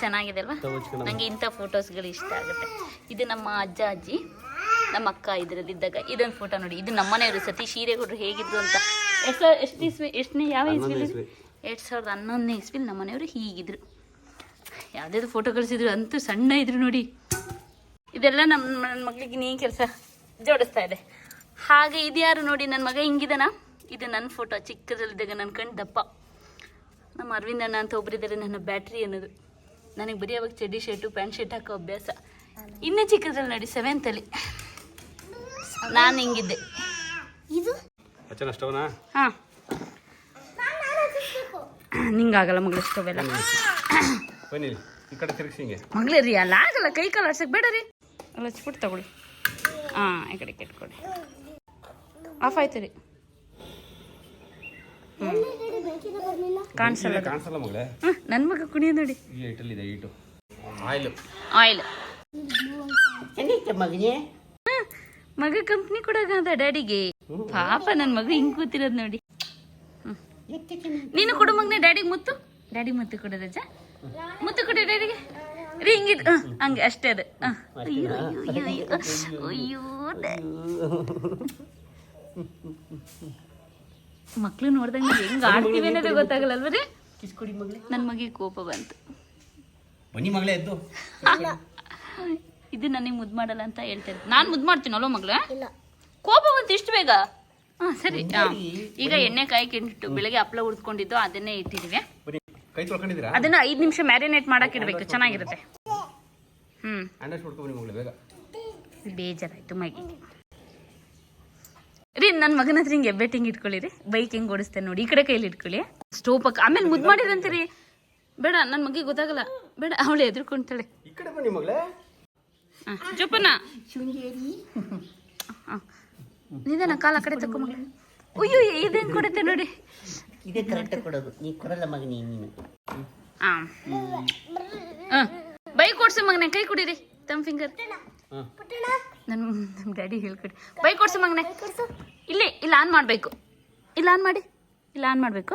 ಚೆನ್ನಾಗಿದೆ ಅಲ್ವಾ? ನನಗೆ ಇಂಥ ಫೋಟೋಸ್ಗಳು ಇಷ್ಟ ಆಗುತ್ತೆ. ಇದು ನಮ್ಮ ಅಜ್ಜ ಅಜ್ಜಿ ನಮ್ಮ ಅಕ್ಕ ಇದರಲ್ಲಿದ್ದಾಗ ಇದೊಂದು ಫೋಟೋ ನೋಡಿ. ಇದು ನಮ್ಮನೆಯವರು ಸತಿ ಹೀರೇಗೌಡರು ಹೇಗಿದ್ರು ಅಂತ. ಎಷ್ಟು ಎಷ್ಟು ಇಸ್ವಿ ಎಷ್ಟನೇ ಯಾವ ಇಸ್ವಿಲಿ ಇಸ್ವಿ. ಎರಡು ಸಾವಿರದ ಹನ್ನೊಂದನೇ ಇಸ್ವಿಲಿ ನಮ್ಮನೆಯವರು ಹೀಗಿದ್ರು. ಯಾವ್ದಾದ್ರು ಫೋಟೋ ಕಳಿಸಿದ್ರು ಅಂತೂ ಸಣ್ಣ ಇದ್ರು ನೋಡಿ. ಇದೆಲ್ಲ ನಮ್ಮ ನನ್ನ ಮಗಳಿಗೆ ನೀ ಕೆಲಸ ಜೋಡಿಸ್ತಾ ಇದೆ. ಹಾಗೆ ಇದ್ಯಾರು ನೋಡಿ ನನ್ನ ಮಗ ಹಿಂಗಿದನ? ಇದು ನನ್ನ ಫೋಟೋ ಚಿಕ್ಕದಲ್ಲಿದ್ದಾಗ ನನ್ನ ಕಣ್ಣು ದಪ್ಪ. ನಮ್ಮ ಅರವಿಂದ ಅಣ್ಣ ಅಂತ ಒಬ್ಬರಿದ್ದಾರೆ ನನ್ನ ಬ್ಯಾಟ್ರಿ ಅನ್ನೋದು. ನನಗೆ ಬರೀ ಅವಾಗ ಚಡ್ಡಿ ಶರ್ಟು ಪ್ಯಾಂಟ್ ಶರ್ಟ್ ಹಾಕೋ ಅಭ್ಯಾಸ. ಇನ್ನೂ ಚಿಕ್ಕದ್ರಲ್ಲಿ ನೋಡಿ ಸೆವೆಂತಲ್ಲಿ ನಾನು ಹಿಂಗಿದ್ದೆ. ಇದು? ಹಾಂ. ನಿಂಗಾಗಲ್ಲ ಮಗಳ ಸ್ಟೋವೆಲ್ಲ ಮಗಳೇ ರೀ ಅಲ್ಲ ಆಗಲ್ಲ ಕೈ ಕಾಲು ಆಡ್ಸಕ್ಕೆ ಬೇಡ ರೀ. ಅಲ್ಲ ಹಚ್ಬಿಟ್ಟು ತಗೊಳ್ಳಿ. ಹಾಂ ಈ ಕಡೆ ಕೆಟ್ಕೊಡಿ. ಆಫ್ ಆಯ್ತು ರೀ. ಬರಲಿಲ್ಲ ಕಾಣಿಸಲ್ಲ ಕಾಣಿಸಲ್ಲ ಮಗಳೇ. ಹ್ಞೂ ನನ್ನ ಮಗ ಕುಣಿಯ ನೋಡಿ. ಈ ಐಟಲ್ಲಿದೆ ಆಯಿಲ್. ಆಯಿಲು. ಮಗನೇ? ಮಗ ಕಂಪ್ನಿ ಕೊಡಾಗದ ಡ್ಯಾಡಿಗೆ. ಪಾಪ ನನ್ನ ಮಗ ಹಿಂಗ್ ಕೂತಿರೋದು ನೋಡಿ. ನೀನು ಕೊಡು ಮಗನೇ ಡ್ಯಾಡಿಗೆ ಮುತ್ತು. ಡ್ಯಾಡಿ ಮುತ್ತು ಕೊಡೋದಜ್ಜ ಮುತ್ತು ಕೊಡು ಡ್ಯಾಡಿಗೆ. ರೀ ಹಿಂಗಿದ್ ಹಂಗೆ ಅಷ್ಟೇ ಅದು. ಅಯ್ಯೋ ಅಯ್ಯೋ ಅಯ್ಯೋ ಅಯ್ಯೋ. ಡ್ಯಾ- ಮಕ್ಳು ನೋಡ್ದಂಗೆ ಹೆಂಗ್ ಆಡ್ತೀವಿ ಅನ್ನೋದೇ ಗೊತ್ತಾಗಲ್ಲ ಕಿಸ್ಕೊಡಿ ಮಗಳೇ. ನನ್ನ ಮಗಿಗೆ ಕೋಪ ಬಂತು. ಬನ್ನಿ ಮಗಳೇ ಎದ್ದು. ಇದು ನನಗೆ ಮುದ್ದು ಮಾಡಲ್ಲ ಅಂತ ಹೇಳ್ತಾರೆ ನಾನು ಮುದ್ದು ಮಾಡ್ತೀನಿ ಅಲ್ವ ಮಗಳ? ಇಲ್ಲ. ಕೋಪ ಬಂತು ಇಷ್ಟು ಬೇಗ? ಹಾಂ ಸರಿ. ಈಗ ಎಣ್ಣೆ ಕಾಯಿ ಕೆಂಡಿಟ್ಟು ಬೆಳಗ್ಗೆ ಹಪ್ಪಳ ಉಡ್ಕೊಂಡಿದ್ದು ಅದನ್ನೇ ಇಟ್ಟಿದ್ದೀವಿ ಬನ್ನಿ ಕೈ ತೊಳ್ಕೊಂಡಿದ್ದೀರಾ? ಅದನ್ನ ಐದು ನಿಮಿಷ ಮ್ಯಾರಿನೇಟ್ ಮಾಡಕ್ ಇಡ್ಬೇಕು ಚೆನ್ನಾಗಿರುತ್ತೆ. ಹ್ಮ್. ಬೇಜಾರಾಯಿತು ಮಗಿ. ರೀ ನನ್ನ ಮಗನ ಹತ್ರ ಹಿಂಗೆ ಇಟ್ಕೊಳ್ಳಿ ಇಟ್ಕೊಳ್ಳಿರಿ. ಬೈಕ್ ಹೆಂಗ್ ಓಡಿಸ್ತೇನೆ ನೋಡಿ ಈ ಕಡೆ ಕೈಲಿ ಇಟ್ಕೊಳ್ಳಿ. ಸ್ಟೋಪ್ ಪಕ್ಕ ಆಮೇಲೆ ಮುದ್ದು ಮಾಡಿರಂತೀರಿ ಬೇಡ ನನ್ನ ಮಗಿಗೆ ಗೊತ್ತಾಗಲ್ಲ. ಬೇಡ ಅವಳು ಎದುರ್ಕೊಂತಾಳೆ ಈ ಕಡೆ ಬನ್ನಿ ಮಗಳೇ. ಹಾ ಜೋಪನ ಶೃಂಗೇರಿ ಹಾ. ನಿಧಾನ ಕಾಲ ಆ ಕಡೆ ತಕೊಂಬ ಅಯ್ಯೋ ಇದೇನ್ ಕೊಡುತ್ತೆ ನೋಡಿ. ಇದೇ ಕರೆಕ್ಟ್ ಕೊಡೋದು. ನೀ ಕೊಡಲ್ಲ ಮಗನಿ ನೀನು. ಆ ಬೈಕ್ ಓಡಿಸಿ ಮಗನೇ ಕೈ ಕುಡೀರಿ. ತಮ್ಮ ಫಿಂಗರ್ ಹಾಂ ನನ್ನ ನಮ್ಮ ಡ್ಯಾಡಿ ಹೇಳ್ಕೊಡಿ. ಬೈಕ್ ಕೊಡ್ಸು ಮಗನೆ. ಇಲ್ಲಿ ಇಲ್ಲ ಆನ್ ಮಾಡಬೇಕು. ಇಲ್ಲ ಆನ್ ಮಾಡಿ. ಇಲ್ಲ ಆನ್ ಮಾಡಬೇಕು.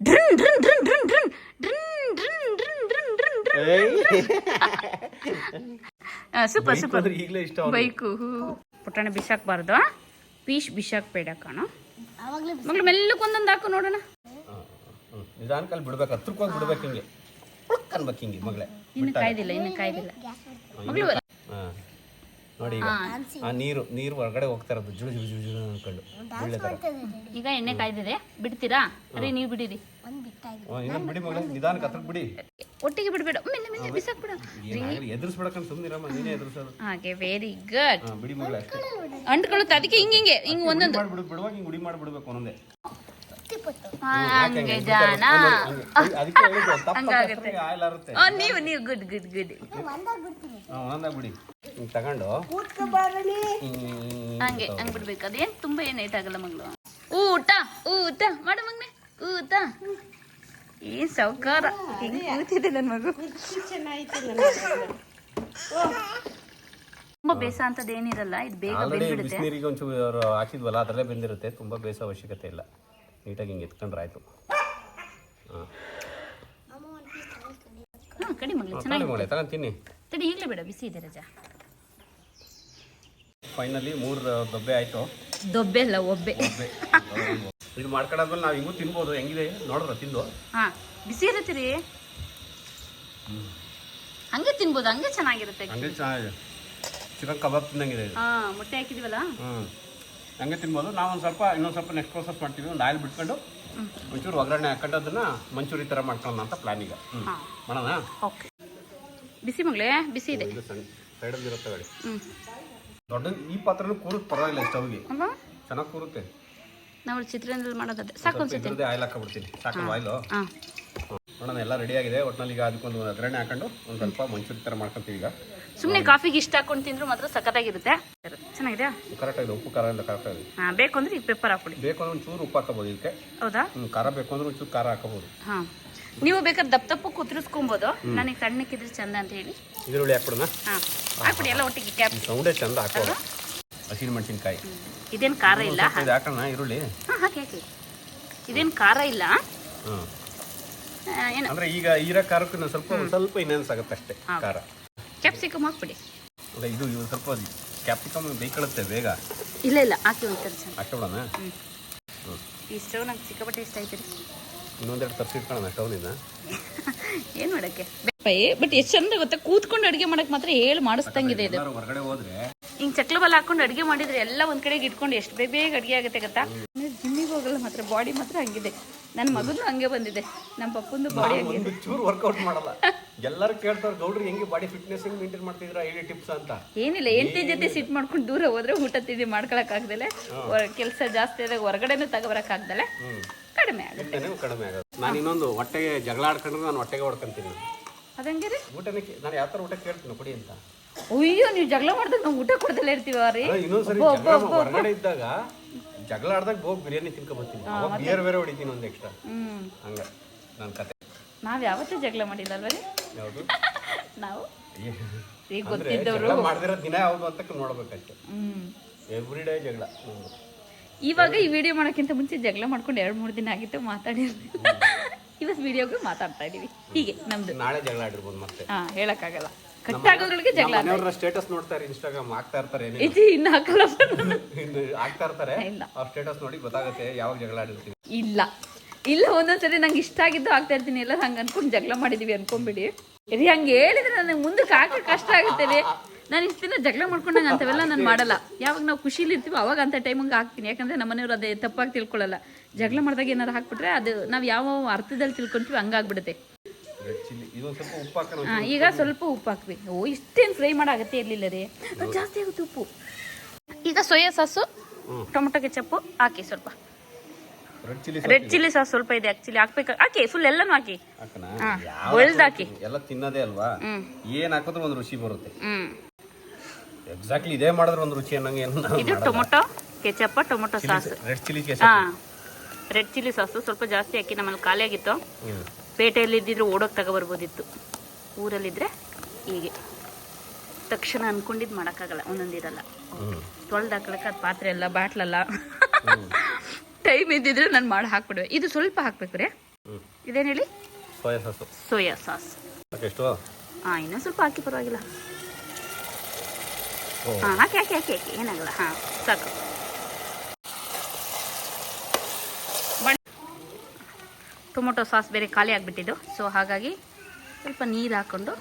ಡ್ರಿನ್ ಡ್ರಿನ್ ಡ್ರಿನ್ ಡ್ರಿನ್ ಡ್ರಿನ್. ಡ್ರಿನ್ ಡ್ರಿನ್ ಡ್ರಿನ್ ಡ್ರಿನ್ ಡ್ರಿನ್ ಡ್ರಿನ್ ಸೂಪರ್ ಸೂಪರ್. ಬೈಕು ಇಷ್ಟ ಅವ್ರಿಗೆ. ಬೈಕು ಪುಟಾಣ ಬಿಸಾಕ್ಬಾರ್ದು ಪೀಶ್ ಬಿಸಾಕ್ಬೇಡ ಕಾಣೋ. ಮಗಳು ಮೆಲ್ಲಕ್ಕೆ ಒಂದೊಂದು ಹಾಕು ನೋಡೋಣ. ಹ್ಮ್. ನಿಧಾನಕ್ಕಲ್ಲಿ ಬಿಡ್ಬೇಕು ಹತ್ರಕ್ಕೆ ಬಿಡ್ಬೇಕು ಹಿಂಗೆ. ಉಳುಕ್ ಅನ್ಬೇಕು ಹಿಂಗೆ ಮಗಳೇ. ಇನ್ನು ಕಾಯ್ದಿಲ್ಲ ಇನ್ನು ಕಾಯ್ದಿಲ್ಲ. ಮಗಳು ಹಾಂ ನೋಡಿ ಈಗ. ಆ ನೀರು ನೀರು ಹೊರಗಡೆ ಹೋಗ್ತಾ ಇರೋದು. ಜುಳು ಜುಳು ಜುಳು ಜುಳು ಅನ್ಕೊಂಡು ಒಳ್ಳೆ ಥರ ಈಗ ಎಣ್ಣೆ ಕಾಯ್ದಿದೆ. ಬಿಡ್ತೀರಾ? ಅರೆ ನೀವು ಬಿಡಿರಿ. ಒಂದು ಬಿಟ್ಟಾಗಿದೆ ಹ್ಞೂ ಇನ್ನೊಂದು ಬಿಡಿ ಮಗಳ. ನಿಧಾನಕ್ಕೆ ಹತ್ರಕ್ಕೆ ಬಿಡಿ. ಒಟ್ಟಿಗೆ ಬಿಡಬೇಡ. ಮೆಲ್ಲ ಮೆಲ್ಲ ಬಿಸಾಕ್ಬಿಡ. ಏನಾಗಲಿ ಎದುರಿಸ್ಬಿಡಕ್ಕಂತ ಸುಮ್ಮನಿರಮ್ಮ ನೀನೇ ಎದುರಿಸೋದು. ಹಾಗೆ ವೆರಿ ಗುಡ್ ಬಿಡಿ ಮಗಳ. ಅಂಟ್ಕೊಳ್ಳುತ್ತೆ. ಅದಕ್ಕೆ ಹಿಂಗೆ ಹಿಂಗೆ ಹಿಂಗೆ ಒಂದೊಂದು. ಬಿಡುವಾಗ ಹಿಂಗೆ ಉಡಿ ಮಾಡಿಬಿಡ್ಬೇಕು ಒಂದೊಂದೇ. ಹಂಗೆ ಹಂಗಾಗುತ್ತೆ. ನೀವು ನೀವು ಗುಡ್ ಗುಡ್ ಗುಡ್. ಬಿಡಿ. ಹಿಂಗೆ ತಗೊಂಡು. ಹಂಗೆ ಹಂಗ್ ಬಿಡ್ಬೇಕು. ಅದೇನು ತುಂಬ ಏನು ಏಟ್ ಆಗಲ್ಲ ಮಗಳು. ಊಟ ಊಟ. ಮಾಡು ಮಗ್ನೆ. ಊಟ. ಈ ಸೌಕಾರ ಹೆಂಗ್ ಕೂತಿದೆ ನನ್ನ ಮಗು. ತುಂಬಾ ಬೇಸ ಅಂತದ್ ಏನಿರಲ್ಲ ಇದು ಬೇಗ ಬೆಂದ್ಬಿಡುತ್ತೆ. ಬಿಸಿನೀರಿಗೆ ಒಂಚೂರು ಹಾಕಿದ್ವಲ್ಲ ಅದರಲ್ಲೇ ಬೆಂದಿರುತ್ತೆ. ತುಂಬಾ ಬೇಸ ಅವಶ್ಯಕತೆ ಇಲ್ಲ. ನೀಟಾಗಿ ಹಿಂಗೆ ಎತ್ಕೊಂಡ್ರೆ ಆಯಿತು. ಹಾಂ. ಕಡಿ ಮಗಳು ಚೆನ್ನಾಗಿ ಮಗಳೇ ತಗೊಂಡು ತಿನ್ನಿ. ತಡಿ ಈಗಲೇ ಬೇಡ ಬಿಸಿ ಇದೆ ರಜಾ. ಫೈನಲಿ ಮೂರು ದೊಬ್ಬೆ ಆಯಿತು. ದೊಬ್ಬೆ ಅಲ್ಲ ಒಬ್ಬೆ. ಇದು ಮಾಡ್ಕೊಂಡಾದ್ಮೇಲೆ ನಾವು ಹಿಂಗೂ ತಿನ್ಬೋದು ಹೆಂಗಿದೆ? ನೋಡ್ರ ತಿಂದು. ಹಾ ಬಿಸಿ ಇರುತ್ತೆ ರೀ. ಹಂಗೆ ತಿನ್ಬೋದು ಹಂಗೆ ಚೆನ್ನಾಗಿರುತ್ತೆ. ಹಂಗೆ ಚೆನ್ನಾಗಿದೆ. ಚಿಕನ್ ಕಬಾಬ್ ತಿನ್ನಂಗಿದೆ ಹಾ ಮೊಟ್ಟೆ ಹಾಕಿದೀವಲ್ಲ? ಹ್ಞೂ ಹಂಗೆ ತಿನ್ಬೋದು. ನಾವು ಒಂದು ಸ್ವಲ್ಪ ಇನ್ನೊಂದು ಸ್ವಲ್ಪ ನೆಕ್ಸ್ಟ್ ಪ್ರೋಸೆಸ್ ಮಾಡ್ತೀವಿ. ಒಂದು ಆಯಿಲ್ ಬಿಟ್ಕೊಂಡು ಒಂಚೂರು ಒಗ್ಗರಣೆ ಹಾಕೊಂಡು ಅದನ್ನ ಮಂಚೂರಿ ಥರ ಮಾಡ್ಕೊಳ್ಳೋಣ ಅಂತ ಪ್ಲಾನ್ ಈಗ. ಮಾಡೋಣ? ಓಕೆ. ಬಿಸಿ ಮಗಳೇ ಬಿಸಿ ಇದೆ. ಸೈಡಲ್ಲಿ ಇರುತ್ತೆ ಗಾಡಿ. ದೊಡ್ಡ ಈ ಪಾತ್ರನೂ ಕೂರುತ್ತೆ ಪರವಾಗಿಲ್ಲ ಸ್ಟವ್ಗೆ ಚೆನ್ನಾಗಿ ಕೂರುತ್ತೆ. ನಾವು ಚಿತ್ರಾನ್ನದಲ್ಲಿ ಮಾಡೋದದೆ. ಸಾಕು ಅನ್ಸುತ್ತೆ ಆಯಿಲ್ ಹಾಕೊಂಡ್ಬಿಡ್ತೀನಿ ಸಾಕು ಆಯಿಲು. ನೋಡೋಣ ಎಲ್ಲ ರೆಡಿ ಆಗಿದೆ. ಒಟ್ಟಿನಲ್ಲಿ ಈಗ ಅದಕ್ಕೊಂದು ಒಗ್ಗರಣೆ ಹಾಕೊಂಡು ಒಂದು ಸ್ವಲ್ಪ ಮಂಚೂರಿ ಥರ ಮಾಡ್ಕೊತೀವಿ ಈಗ. ಸುಮ್ಮನೆ ಕಾಫಿಗೆ ಇಷ್ಟ ಹಾಕೊಂಡು ತಿಂದರೂ ಮಾತ್ರ ಸಖತ್ತಾಗಿರುತ್ತೆ. ಚೆನ್ನಾಗಿದೆಯಾ? ಕರೆಕ್ಟಾಗಿದೆ ಉಪ್ಪು ಖಾರ ಎಲ್ಲ ಕರೆಕ್ಟಾಗಿದೆ. ಹಾ ಬೇಕು ಅಂದರೆ ಈಗ ಪೆಪ್ಪರ್ ಹಾಕ್ಬಿಡಿ. ಬೇಕು ಅಂದ್ರೆ ಒಂಚೂರು ಉಪ್ಪು ಹಾಕಬಹುದು ಇದಕ್ಕೆ. ಹೌದಾ? ಹ್ಞೂ ಖಾರ ಬೇಕು ಅಂದ್ರೆ ಒಂಚೂರು ಖಾರ ಹಾಕೋಬೋದು. ಹಾ. ನೀವು ಬೇಕಾದ್ರೆ ದಪ್ಪ ದಪ್ಪ ಕುತ್ರಿಸ್ಕೊಬೋದು ನನಗೆ ಸಣ್ಣಕ್ಕಿದ್ರೆ ಚಂದ ಅಂತ ಹೇಳಿ. ಈರುಳ್ಳಿ ಹಾಕ್ಬಿಡೋಣ? ಹಾ. ಹಾಕ್ಬಿಡಿ ಎಲ್ಲ ಒಟ್ಟಿಗೆ ಕ್ಯಾಪ್ ಈ ಸೌಂಡೇ ಚಂದ ಹಾಕೋದು ಹಸಿರು ಮೆಣಸಿನ್ಕಾಯಿ. ಇದೇನು ಖಾರ ಇಲ್ಲ? ಇದು ಹಾಕೋಣ ಈರುಳ್ಳಿ. ಹಾ ಹಾಕಿ ಹಾಕಿ. ಇದೇನು ಖಾರ ಇಲ್ಲ? ಹ್ಞೂ ಆ, ಏನು? ಅಂದ್ರೆ ಈಗ ಈರ ಖಾರಕ್ಕೂ ಇನ್ನೊಂದ್ ಸ್ವಲ್ಪ ಒಂದ್ ಸ್ವಲ್ಪ ಇನ್ನೇನ್ಸ್ ಆಗುತ್ತೆ ಅಷ್ಟೇ. ಖಾರ. ಕ್ಯಾಪ್ಸಿಕಮ್ ಹಾಕ್ಬಿಡಿ. ಅಂದ್ರೆ ಇದು ಇದು ಸ್ವಲ್ಪ ಕ್ಯಾಪ್ಸಿಕಮ್ ಬೇಕಳುತ್ತೆ ಬೇಗ. ಇಲ್ಲ ಇಲ್ಲ ಹಾಕಿ ಈ ಸ್ಟವ್ ನಂಗೆ ಸಿಕ್ಕಾಪಟ್ಟೆ ಇಷ್ಟ ಆಯ್ತು ರೀ. ಇನ್ನೊಂದೆರಡು ತರ್ಸಿ ಇಟ್ಕೊಳ್ಳೋಣ ಸ್ಟವ್ನಿಂದ ಏನು ಮಾಡೋಕ್ಕೆ? ಬಟ್ ಎಷ್ಟು ಚಂದ ಗೊತ್ತಾ? ಕೂತ್ಕೊಂಡು ಅಡುಗೆ ಮಾಡಕ್ ಮಾತ್ರ ಹೇಳಿ ಮಾಡಿಸ್ದಂಗಿದೆ ಇದು. ಹೊರಗಡೆ ಹೋದ್ರೆ ಹಿಂಗ್ ಚಕ್ಲ ಬಲ್ ಹಾಕೊಂಡು ಅಡುಗೆ ಮಾಡಿದ್ರೆ ಎಲ್ಲ ಒಂದ್ ಕಡೆಗೆ ಇಟ್ಕೊಂಡು ಎಷ್ಟು ಬೇಗ ಬೇಗ ಅಡುಗೆ ಆಗುತ್ತೆ ಗೊತ್ತಾ? ಜಿಮ್ಮಿಗೆ ಹೋಗಲ್ಲ ಮಾತ್ರ ಬಾಡಿ ಮಾತ್ರ ಹಂಗಿದೆ. ನನ್ನ ಮಗನೂ ಹಂಗೆ ಬಂದಿದೆ. ನಮ್ಮ ಪಪ್ಪಂದು ಬಾಡಿ ಹಂಗಿದೆ ಚೂರು ವರ್ಕೌಟ್ ಮಾಡಲ್ಲ. ಎಲ್ಲರೂ ಕೇಳ್ತಾರೆ ಗೌಡ್ರು ಹೆಂಗೆ ಬಾಡಿ ಫಿಟ್ನೆಸ್ ಹೆಂಗೆ ಮೇಂಟೈನ್ ಮಾಡ್ತಿದ್ರ ಹೇಳಿ ಟಿಪ್ಸ್ ಅಂತ. ಏನಿಲ್ಲ ಎಂಟಿ ಜೊತೆ ಸಿಟ್ ಮಾಡ್ಕೊಂಡು ದೂರ ಹೋದ್ರೆ ಊಟ ತಿಂಡಿ ಮಾಡ್ಕೊಳಕ್ ಆಗ್ದಲೆ ಕೆಲಸ ಜಾಸ್ತಿ ಆದಾಗ ಹೊರಗಡೆನೂ ತಗೋಬರಕ್ ಆಗ್ದಲೆ ಕಡಿಮೆ ಆಗುತ್ತೆ. ಕಡಿಮೆ ಆಗುತ್ತೆ. ನಾನು ಇನ್ನೊಂದು ಹೊಟ್ಟೆಗೆ ಜಗಳ ಆಡ್ಕೊಂಡ್ರೆ ನಾನು ಹೊಟ್ಟೆಗೆ ಹೊಡ್ಕೊಂತೀನಿ. ಅದಂಗೆ ರೀ ಊಟನೇ ನಾನು ಯಾವ ಥರ ಊಟ ಕೇಳ್ತೀನಿ ಕೊಡಿ ಅಂತ. ಅಯ್ಯೋ ನೀವು ಜಗಳ ಮಾಡಿದಾಗ ನಾವು ಊಟ ಕೊಡ್ದಲ್ಲ ಇರ್ತೀವ ರೀ. ಇನ್ನೊಂದ್ಸರಿ ಹೊರಗಡೆ ಇದ್ದಾಗ ಜಗಳ ಆಡ್ದಾಗ ಹೋಗಿ ಬಿರಿಯಾನಿ ತಿನ್ಕೊಬರ್ತೀನಿ ಬೇರೆ ಬೇರೆ ಹೊಡಿತೀನಿ ಒಂದು ಎಕ್ಸ್ಟ್ರಾ ಹ್ಮ್. ಹಂಗ ನನ್ನ ಕತೆ. ನಾವ್ ಯಾವತ್ತೂ ಜಗಳ ಮಾಡಿಲ್ಲ ಅಲ್ವಾ ರೀ? ಯಾವುದು? ನಾವು? ಈಗ ಗೊತ್ತಿದ್ದವರು. ಮಾಡಿದಿರೋ ದಿನ ಯಾವುದು ಅಂತ ನೋಡ್ಬೇಕಷ್ಟೆ. ಎವ್ರಿ ಡೇ ಜಗಳ. ಇವಾಗ ಈ ವಿಡಿಯೋ ಮಾಡೋಕ್ಕಿಂತ ಮುಂಚೆ ಜಗಳ ಮಾಡ್ಕೊಂಡು ಎರಡು ಮೂರು ದಿನ ಆಗಿತ್ತು ಮಾತಾಡಿರ್ಲಿಲ್ಲ ಇವತ್ತು ವಿಡಿಯೋಗೆ ಮಾತಾಡ್ತಾ ಇದೀವಿ. ಹೀಗೆ ನಮ್ದು. ನಾಳೆ ಜಗಳ ಆಡಿರ್ಬೋದು ಮತ್ತೆ. ಹಾ ಹೇಳಕ್ಕಾಗಲ್ಲ. ಕಟ್ಟಾಗೋದ್ರೊಳಗೆ ಜಗಳ ಮನೆಯವ್ರ ಸ್ಟೇಟಸ್ ನೋಡ್ತಾರೆ ಇನ್ಸ್ಟಾಗ್ರಾಮ್ ಹಾಕ್ತಾ ಇರ್ತಾರೆ ಏನೇನು. ಇಜಿ ಇನ್ನು ಹಾಕಲ್ಲ. ಇನ್ನು ಹಾಕ್ತಾ ಇರ್ತಾರೆ. ಇಲ್ಲ. ಅವ್ರ ಸ್ಟೇಟಸ್ ನೋಡಿ ಗೊತ್ತಾಗುತ್ತೆ ಯಾವಾಗ ಜಗಳ ಆಡಿರ್ತೀವಿ. ಇಲ್ಲ. ಇಲ್ಲ ಒಂದೊಂದ್ಸರಿ ನಂಗೆ ಇಷ್ಟ ಆಗಿದ್ದು ಆಗ್ತಾ ಇರ್ತೀನಿ. ಎಲ್ಲ ಹಂಗೆ ಅನ್ಕೊಂಡು ಜಗಳ ಮಾಡಿದೀವಿ ಅನ್ಕೊಂಬಿಡಿ ರೀ ಹಂಗೆ ಹೇಳಿದ್ರೆ ನನಗೆ ಮುಂದಕ್ಕೆ ಹಾಕಕ್ಕೆ ಕಷ್ಟ ಆಗುತ್ತೆ ರೀ. ನಾನು ಇಷ್ಟು ದಿನ ಜಗಳ ಮಾಡ್ಕೊಂಡಂಗೆ ಅಂಥವೆಲ್ಲ ನಾನು ಮಾಡಲ್ಲ. ಯಾವಾಗ ನಾವು ಖುಷಿಲಿ ಇರ್ತೀವಿ ಅವಾಗ ಅಂಥ ಟೈಮಿಗೆ ಹಾಕ್ತೀನಿ. ಯಾಕಂದ್ರೆ ನಮ್ಮ ಮನೆಯವ್ರು ಅದೇ ತಪ್ಪಾಗಿ ತಿಳ್ಕೊಳ್ಳಲ್ಲ ಜಗಳ ಮಾಡಿದಾಗ ಏನಾರು ಹಾಕ್ಬಿಟ್ರೆ ಅದು ನಾವು ಯಾವ ಅರ್ಥದಲ್ಲಿ ತಿಳ್ಕೊಂತೀವಿ ಹಂಗಾಗ್ಬಿಡುತ್ತೆ ಹಾಂ ಈಗ ಸ್ವಲ್ಪ ಉಪ್ಪು ಹಾಕ್ಬೇಕು. ಓ ಇಷ್ಟೇನು ಫ್ರೈ ಮಾಡೋ ಅಗತ್ಯ ಇರಲಿಲ್ಲ ರೀ. ಜಾಸ್ತಿ ಆಗುತ್ತೆ ಉಪ್ಪು. ಈಗ ಸೋಯಾ ಸಾಸು ಟೊಮೊಟೊ ಕೆಚಪ್ಪು ಹಾಕಿ ಸ್ವಲ್ಪ. ರೆಡ್ ಚಿಲ್ಲಿ ಸಾಸ್ ಸ್ವಲ್ಪ ಇದೆ ಆಕ್ಚುಲಿ ಹಾಕ್ಬೇಕು. ಹಾಕಿ ಫುಲ್ ಎಲ್ಲನೂ ಹಾಕಿ. ಹಾಕಿ. ಎಲ್ಲ ತಿನ್ನೋದೇ ಅಲ್ವಾ. ಏನ್ ಹಾಕಿದ್ರು ಒಂದು ರುಚಿ ಬರುತ್ತೆ. ಎಕ್ಸಾಕ್ಟ್ಲಿ ಇದೇ ಮಾಡಿದ್ರೆ ಒಂದು ರುಚಿ ಅನ್ನಂಗೆ ಇದು tomato ketchup tomato sauce red chilli ಹಾ. ರೆಡ್ ಚಿಲ್ಲಿ ಸಾಸು ಸ್ವಲ್ಪ ಜಾಸ್ತಿ ಹಾಕಿ ನಮ್ಮಲ್ಲಿ ಖಾಲಿ ಆಗಿತ್ತು. ಪೇಟೆಯಲ್ಲಿ ಇದ್ದಿದ್ರೆ ಓಡೋಗಿ ತಗೊಬರ್ಬೋದಿತ್ತು. ಊರಲ್ಲಿದ್ರೆ ಹೀಗೆ. ತಕ್ಷಣ ಅನ್ಕೊಂಡಿದ್ದು ಮಾಡೋಕ್ಕಾಗಲ್ಲ ಒಂದೊಂದಿರಲ್ಲ ತೊಳ್ದು ಹಾಕ್ಲಿಕ್ಕೆ ಅದು ಪಾತ್ರೆ ಎಲ್ಲ ಬಾಟ್ಲಲ್ಲ. ಟೈಮ್ ಇದ್ದಿದ್ರೆ ನಾನು ಮಾಡಿ ಹಾಕ್ಬಿಡುವೆ. ಇದು ಸ್ವಲ್ಪ ಹಾಕ್ಬೇಕು ರೀ. ಇದೇನು ಹೇಳಿ? Soya sauce. Soya sauce. ಹಾಂ ಇನ್ನೂ ಸ್ವಲ್ಪ ಹಾಕಿ ಪರವಾಗಿಲ್ಲ. ಹಾಂ ಹಾಕಿ ಹಾಕಿ ಹಾಕಿ ಹಾಕಿ. ಏನಾಗಲ್ಲ. ಹಾಂ ಸಾಕು. ಟೊಮೊಟೊ ಸಾಸ್ ಬೇರೆ ಖಾಲಿ ಆಗಿಬಿಟ್ಟಿದ್ದು. ಸೊ ಹಾಗಾಗಿ ಸ್ವಲ್ಪ ನೀರು ಹಾಕ್ಕೊಂಡು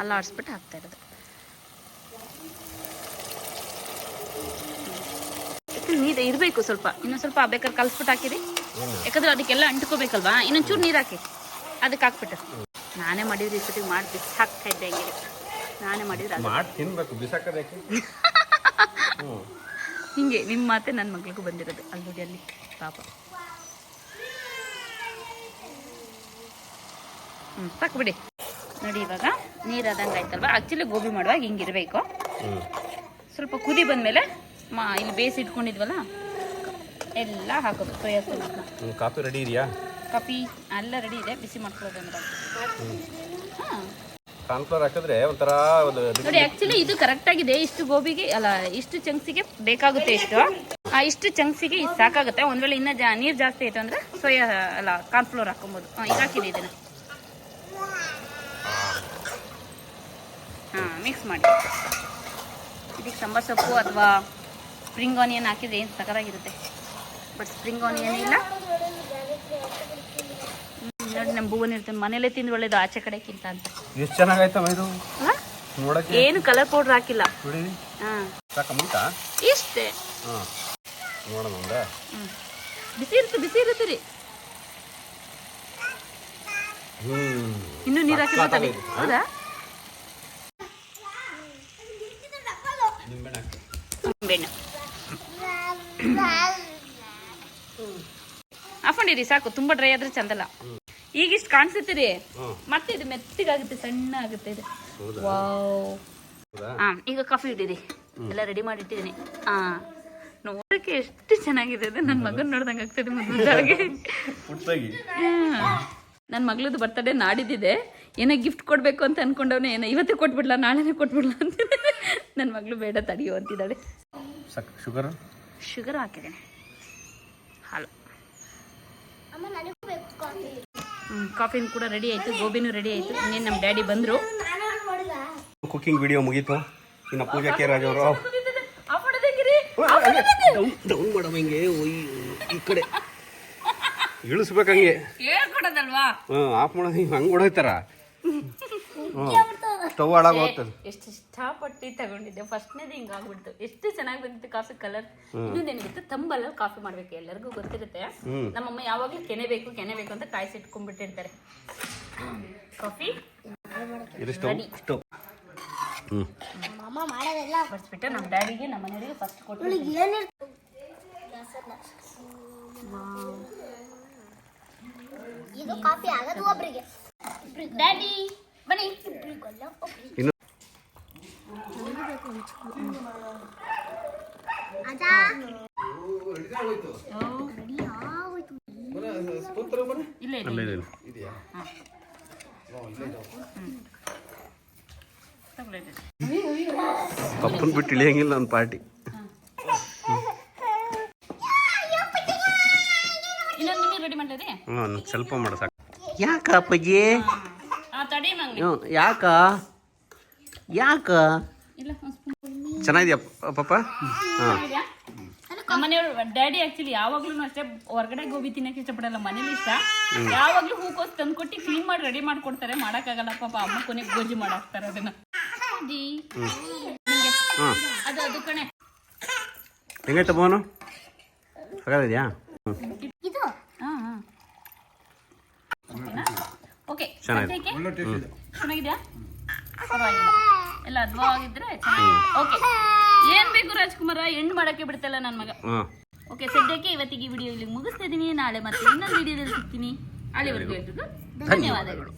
ಅಲ್ಲಾಡಿಸ್ಬಿಟ್ಟು ಹಾಕ್ತಾ ಇರೋದು. ನೀರು ಇರಬೇಕು ಸ್ವಲ್ಪ. ಇನ್ನೊಂದು ಸ್ವಲ್ಪ ಬೇಕಾದ್ರೆ ಕಲಿಸ್ಬಿಟ್ಟು ಹಾಕಿರಿ. ಯಾಕಂದ್ರೆ ಅದಕ್ಕೆಲ್ಲ ಅಂಟ್ಕೋಬೇಕಲ್ವಾ? ಇನ್ನೊಂಚೂರು ನೀರು ಹಾಕಿ. ಅದಕ್ಕೆ ಹಾಕ್ಬಿಟ್ಟು. ನಾನೇ ಮಾಡಿದ್ರೆ ಇಷ್ಟೊತ್ತಿಗೆ ಮಾಡಿ ಬಿಸಿ ಹಾಕ್ತಾ ಇದ್ದೆ ಹಂಗೆ. ನಾನೇ ಮಾಡಿದ್ರೆ ಮಾಡಿ ತಿನ್ಬೇಕು. ಹ್ಮ್ ಹಿಂಗೆ ನಿಮ್ಮ ಮಾತೆ ನನ್ನ ಮಗಳಿಗೂ ಬಂದಿರೋದು ಅಲ್ಲಿ ನೋಡಿ ಅಲ್ಲಿ. ಪಾಪ. ಹ್ಞೂ ಸಾಕು ಬಿಡಿ. ನೋಡಿ ಇವಾಗ ನೀರು ಆದಂಗೆ ಆಯ್ತಲ್ವಾ? ಆ್ಯಕ್ಚುಲಿ ಗೋಬಿ ಮಾಡುವಾಗ ಹಿಂಗಿರಬೇಕು ಸ್ವಲ್ಪ ಕುದಿ ಬಂದಮೇಲೆ ಮಾ ಇಲ್ಲಿ ಬೇಯಿಸಿ ಇಟ್ಕೊಂಡಿದ್ವಲ್ಲ? ಎಲ್ಲ ಹಾಕೋದು ಸೋಯಾ ಸಾಸ್ನ ಕಾಫಿ ರೆಡಿ ಇದೆಯಾ? ಕಾಫಿ ಎಲ್ಲ ರೆಡಿ ಇದೆ ಬಿಸಿ ಮಾಡ್ಕೊಳ್ಳೋದಂದ್ರೆ ಹಾಂ ಕಾನ್ಫ್ಲವರ್ ಹಾಕಿದ್ರೆ ಒಂಥರ ಒಂದು ನೋಡಿ ಆಕ್ಚುಲಿ ಇದು ಕರೆಕ್ಟ್ ಆಗಿದೆ. ಇಷ್ಟು ಗೋಬಿಗೆ ಅಲ್ಲ ಇಷ್ಟು ಚಂಕ್ಸಿಗೆ ಬೇಕಾಗುತ್ತೆ ಇಷ್ಟು. ಆ ಇಷ್ಟು ಚಂಕ್ಸಿಗೆ ಇದು ಸಾಕಾಗುತ್ತೆ. ಒಂದ್ ವೇಳೆ ಇನ್ನೂ ಜಾ ನೀರು ಜಾಸ್ತಿ ಆಯ್ತು ಅಂದ್ರೆ ಸೋಯಾ ಅಲ್ಲ ಕಾರ್ನ್ಫ್ಲೋರ್ ಹಾಕೊಬೋದು ಹಾಂ ಈಗ ಹಾಕಿದೆ ಇದನ್ನ. ಹಾ ಮಿಕ್ಸ್ ಮಾಡಿ. ಇದಕ್ಕೆ ಸಂಬಾರ್ ಸೊಪ್ಪು ಅಥವಾ ಸ್ಪ್ರಿಂಗ್ ಆನಿಯನ್ ಹಾಕಿದ್ರೆ ಏನು ಸಕರಾಗಿರುತ್ತೆ ಬಟ್ ಸ್ಪ್ರಿಂಗ್ ಆನಿಯನ್ ಇಲ್ಲ. ನೋಡಿ ನಮ್ಮ ಬೂವನ್ ಇರ್ತಾನೆ. ಮನೇಲೆ ತಿಂದು ಒಳ್ಳೇದು ಆಚೆ ಕಡೆಕ್ಕಿಂತ ಅಂತ. ಎಷ್ಟು ಚೆನ್ನಾಗೈತಮ್ಮ ಇದು? ನೋಡಕ್ಕೆ. ಏನು ಕಲರ್ ಪೌಡರ್ ಹಾಕಿಲ್ಲ. ಇಷ್ಟೇ. ನೋಡೋಣ. ಬಿಸಿ ಇರುತ್ತೆ ಬಿಸಿ ಇರುತ್ತೆ ರೀ. ಇನ್ನು ನೀರು ಹಾಕಿ ಸಖತ್ತಾಗಿದೆ. ಹೌದಾ? ನಿಂಬೆಣ್ಣೆ ಹಾಕೊಂಡಿರಿ ಸಾಕು. ತುಂಬಾ ಡ್ರೈ ಆದ್ರೆ ಚಂದಲ್ಲ. ಈಗಿಷ್ಟು ಕಾಣಿಸುತ್ತೆ ರೀ ಹ್ಮ್ ಮತ್ತೆ ಇದು ಮೆತ್ತಗಾಗುತ್ತೆ ಸಣ್ಣ ಆಗುತ್ತೆ ಇದು ಹಾ ಈಗ ಕಾಫಿ ಇಟ್ಟಿರಿ ಎಲ್ಲ ರೆಡಿ ಮಾಡಿ ಇಟ್ಟಿದ್ದೀನಿ ಹಾ ನೋಡಕ್ಕೆ ಎಷ್ಟು ಚೆನ್ನಾಗಿದೆ ಅದು ನನ್ನ ಮಗನ್ ನೋಡ್ದಂಗೆ ಆಗ್ತದೆ ಮುಂದಾಗಿ ನನ್ ನನ್ನ ಮಗಳದು ಬರ್ತಡೇ ನಾಡಿದ್ದಿದೆ. ಏನೋ ಗಿಫ್ಟ್ ಕೊಡಬೇಕು ಅಂತ ಅನ್ಕೊಂಡವನೇ ಏನೋ ಇವತ್ತೇ ಕೊಟ್ಬಿಡ್ಲಾ ನಾಳೆನೇ ಕೊಟ್ಬಿಡ್ಲಾ ಅಂತ ನನ್ನ ಮಗಳು ಬೇಡ ತಡಿಯೋ ಅಂತಿದ್ದಾಳೆ. ಶುಗರ್ ಶುಗರ್ ಹಾಕಿದ್ದೀನಿ. ಹಾಲು. ಕಾಫಿನ ನನಗೂ ಬೇಕು ಕಾಫಿ. ಹ್ಞೂ ಕೂಡ ರೆಡಿ ಆಯಿತು ಗೋಬಿನೂ ರೆಡಿ ಆಯಿತು. ಇನ್ನೇನು ನಮ್ಮ ಡ್ಯಾಡಿ ಬಂದರು. ಕುಕಿಂಗ್ ವಿಡಿಯೋ ಮುಗೀತು. ಇನ್ನು ಪೂಜಾ ಕೆ ರಾಜ್ ಅವರು. ಡೌನ್ ಹಿಂಗೆ. ಈ ಕಡೆ. ಇಳಿಸ್ಬೇಕಂಗೆ ಹೇಳ್ಕೊಡೋದಲ್ವಾ? ಹ್ಞೂ ಆಫ್ ಮಾಡೋದು ಹಿಂಗೆ ಹಂಗೆ ಹೊಡೋಯ್ತಾರ ಸ್ಟವ್ ಹಾಳಾಗಿ ಹೋಗ್ತದೆ. ಎಷ್ಟು ಇಷ್ಟಪಟ್ಟು ತಗೊಂಡಿದ್ದೆ. ಫಸ್ಟ್ನೇದು ಹಿಂಗೆ ಆಗ್ಬಿಡ್ತು. ಎಷ್ಟು ಚೆನ್ನಾಗಿ ಬಂದಿತ್ತು ಕಾಫಿ ಕಲರ್ ಇದು ಇನ್ನೊಂದೇನಿತ್ತು ತಂಬಲ್ಲ ಕಾಫಿ ಮಾಡ್ಬೇಕು. ಎಲ್ಲರಿಗೂ ಗೊತ್ತಿರುತ್ತೆ. ನಮ್ಮಮ್ಮ ಯಾವಾಗಲೂ ಕೆನೆ ಬೇಕು ಕೆನೆ ಬೇಕು ಅಂತ ಕಾಯಿಸಿ ಇಟ್ಕೊಂಡ್ಬಿಟ್ಟಿರ್ತಾರೆ. ಕಾಫಿ? ಇದು ಸ್ಟವ್ ಸ್ಟವ್ ಹ್ಞೂ ಅಮ್ಮ ಮಾಡೋದೆಲ್ಲ ಬಡಿಸ್ಬಿಟ್ಟು ನಮ್ಮ ಡ್ಯಾಡಿಗೆ ನಮ್ಮ ಮನೆಯವರಿಗೆ ಫಸ್ಟ್ ಕೊಟ್ಟು ಇದು ಕಾಫಿ ಆಗದು ಒಬ್ರಿಗೆ. ಡ್ಯಾಡಿ ಬನ್ನಿ ಇನ್ನು ಪಪ್ಪನ ಬಿಟ್ಟು ಇಳಿಯಂಗಿಲ್ಲ ನನ್ನ ಪಾರ್ಟಿ. ಹ್ಞೂ ಸ್ವಲ್ಪ ಮಾಡ ಸಾಕು. ಯಾಕೆ ಅಪ್ಪಾಜಿ ಮಂಗೆ ಹ್ಞೂ ಯಾಕ? ಯಾಕ? ಇಲ್ಲ ಒಂದ್ spoon. ಚೆನ್ನಾಗಿದ್ಯಾ ಹಾಂ? ನಮ್ಮ ಮನೆಯವರು ಡ್ಯಾಡಿ ಆಕ್ಚುಲಿ ಯಾವಾಗ್ಲೂ ಅಷ್ಟೇ ಹೊರಗಡೆ ಗೋಬಿ ತಿನ್ನಕ್ಕೆ ಇಷ್ಟಪಡಲ್ಲ ಮನೇಲಿ ಇಷ್ಟ. ಯಾವಾಗ್ಲೂ ಹೂಕೋಸ್ ತಂದ್ಕೊಟ್ಟು ಕ್ಲೀನ್ ಮಾಡಿ ರೆಡಿ ಮಾಡ್ಕೊಡ್ತಾರೆ ಮಾಡಕ್ಕಾಗಲ್ಲ ಪಾಪ ಅಮ್ಮ ಕೊನೆಗೆ ಗೋಜಿ ಮಾಡಾಕ್ತಾರೆ ಅದನ್ನ. ಅದು ಅದು ಕಣೆ. ಹೆಂಗೈತೆ ಸಾಕಾಗಿದೆಯಾ ಹ್ಞೂ ಇದು ಹಾ ಹಾ ಓಕೆ ಚೆನ್ನಾಗಿದೆ. ಚೆನ್ನಾಗಿದ್ಯಾ? ಪರವಾಗಿಲ್ಲ. ಎಲ್ಲ ಅದ್ವಾಗಿದ್ರೆ ಓಕೆ ಏನ್ ಬೇಕು ರಾಜ್ಕುಮಾರ? ಹೆಣ್ಣು ಮಾಡಕ್ಕೆ ಬಿಡ್ತಲ್ಲ ನನ್ನ ಮಗ. ಓಕೆ ಸದ್ಯಕ್ಕೆ ಇವತ್ತಿಗೆ ವಿಡಿಯೋ ಇಲ್ಲಿ ಮುಗಿಸ್ತಾ ಇದೀನಿ. ನಾಳೆ ಮತ್ತೆ ಇನ್ನೊಂದು ವಿಡಿಯೋದಲ್ಲಿ ಸಿಗ್ತೀನಿ. ಅಲ್ಲಿವರೆಗೂ ಧನ್ಯವಾದಗಳು.